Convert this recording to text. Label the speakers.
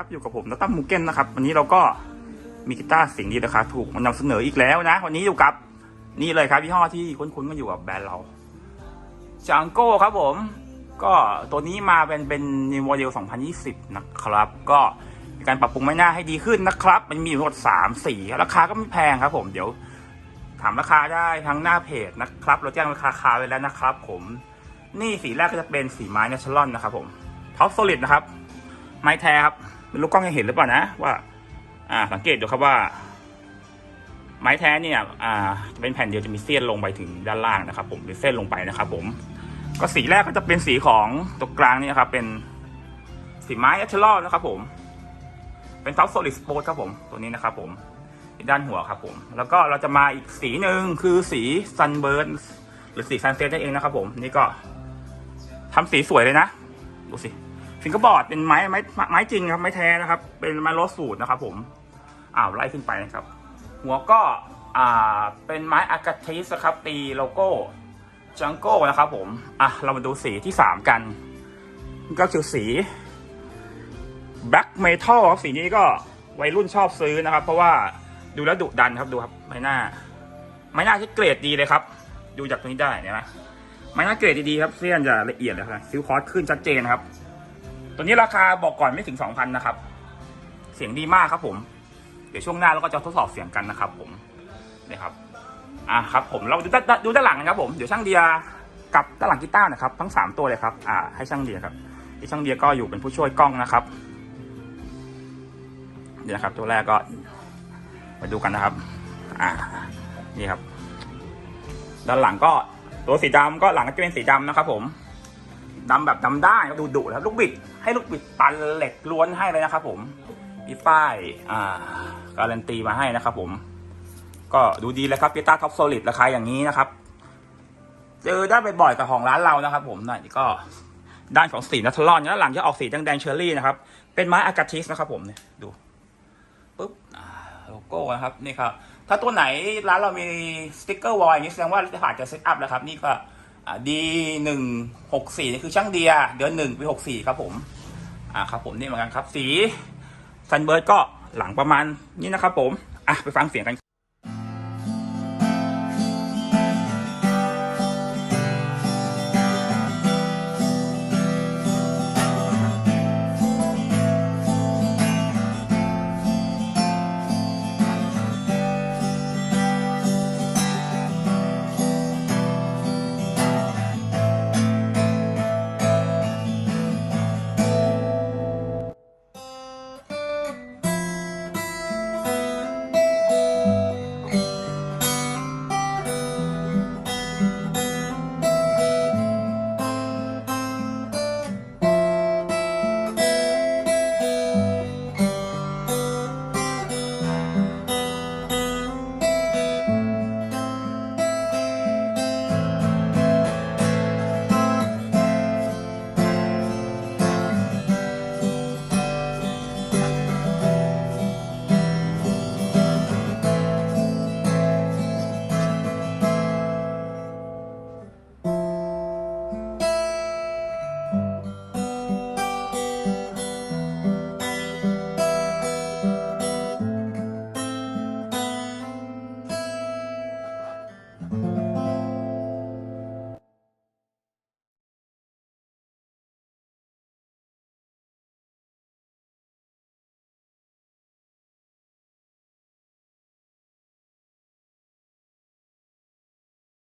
Speaker 1: สวัสดีครับอยู่กับผมนัตตั้มมูเก้นนะครับ วันนี้เราก็มีกีตาร์เสียงดีราคาถูกมานำเสนออีกแล้วนะ วันนี้อยู่กับนี่เลยครับยี่ห้อที่คุ้นๆกันอยู่กับแบรนด์เราจังโก้ครับผม ก็ตัวนี้มาเป็นเป็นในโมเดล 2020 นะครับ ก็มีการปรับปรุงไม้หน้าให้ดีขึ้นนะครับ มันมีทั้งหมด3สีราคาก็ไม่แพงครับผมเดี๋ยว ถามราคาได้ทั้งหน้าเพจนะครับ เราแจ้งราคาคาไว้แล้วนะครับ ผมนี่สีแรกก็จะเป็นสีไม้เนชอรัลนะครับผมท็อปโซลิดนะครับไม้แท้ครับ เป็นลูกกล้องยังเห็นหรือเปล่านะว่า อ่า สังเกตดูครับว่า ไม้แท้เนี่ย อ่า จะเป็นแผ่นเดียวจะมีเส้นลงไปถึงด้านล่างนะครับ ผมเป็นเส้นลงไปนะครับ ผม ก็สีแรกก็จะเป็นสีของตรงกลางนี่นครับ เป็นสีไม้เอชลอนะครับ ผม เป็นท็อปโซลิดสปอร์ตครับผม ตัวนี้นะครับ ผมด้านหัวครับผม แล้วก็เราจะมาอีกสีหนึ่งคือสีซันเบิร์นหรือสีซันเซ็ตนั่นเองนะครับ ผม นี่ก็ทำสีสวยเลยนะ ดูสิ ฟิงเกอร์บอร์ดเป็นไม้ไม้ไม้จริงครับไม้แท้นะครับ เป็นไม้รถสูตรนะครับ ผมอ้าวไล่ขึ้นไปนะครับ หัวก็อ่าเป็นไม้อากาทิสครับ ตีโลโก้จังโก้นะครับ ผมอะเรามาดูสีที่สามกัน ก็คือสีแบล็กเมทัลครับสีนี้ก็วัยรุ่นชอบซื้อนะครับ เพราะว่าดูแล้วดุดันครับดูครับไม้หน้า ไม้หน้าที่เกรดดีเลยครับ ดูจากตรงนี้ได้เห็นไหมไม้หน้าเกรดดีๆครับเสี้ยนจะละเอียดเลยครับซิลคอร์สขึ้นชัดเจนครับ ตัวนี้ราคาบอกก่อนไม่ถึงสองพันนะครับ เสียงดีมากครับผม เดี๋ยวช่วงหน้าเราก็จะทดสอบเสียงกันนะครับ ผมนี่ครับ อะครับ ผมเราดูด้านดูด้านหลังนะครับ ผมเดี๋ยวช่างเดียกับด้านหลังกีตาร์นะครับทั้งสามตัวเลยครับ อ่า ให้ช่างเดียครับที่ช่างเดียก็อยู่เป็นผู้ช่วยกล้องนะครับเดี๋ยวนะครับ ตัวแรกก็มาดูกันนะครับ อ่า นี่ครับ ด้านหลังก็ตัวสีดำก็หลังก็จะเป็นสีดำนะครับ ผม ดำแบบดำได้ดูดุแล้วลูกบิด ให้ลูกบิดปันเหล็กล้วนให้เลยนะครับผมมีป้ายอ่าการันตีมาให้นะครับผม ก็ดูดีเลยครับกีตาร์ท็อปโซลิดราคาอย่างนี้นะครับ เจอได้บ่อยๆกับของร้านเรานะครับ ผมนี่ก็ด้านของสีนัทลอนด้านหลังจะออกสีแดงๆเชอร์รี่นะครับ เป็นไม้อากาทิสนะครับ ผมเนี่ยดูปุ๊บโลโก้นะครับนี่ครับ ถ้าตัวไหนร้านเรามีสติ๊กเกอร์วอลอย่างนี้แสดงว่าผ่านจะเซตอัพแล้วครับ นี่ก็ ดีหนึ่งหกสี่นี่คือช่างเดีย เดือนหนึ่งปีหกสี่ครับผมอ่าครับผมนี่เหมือนกันครับสีซันเบิร์ดก็หลังประมาณนี้นะครับผมอะไปฟังเสียงกัน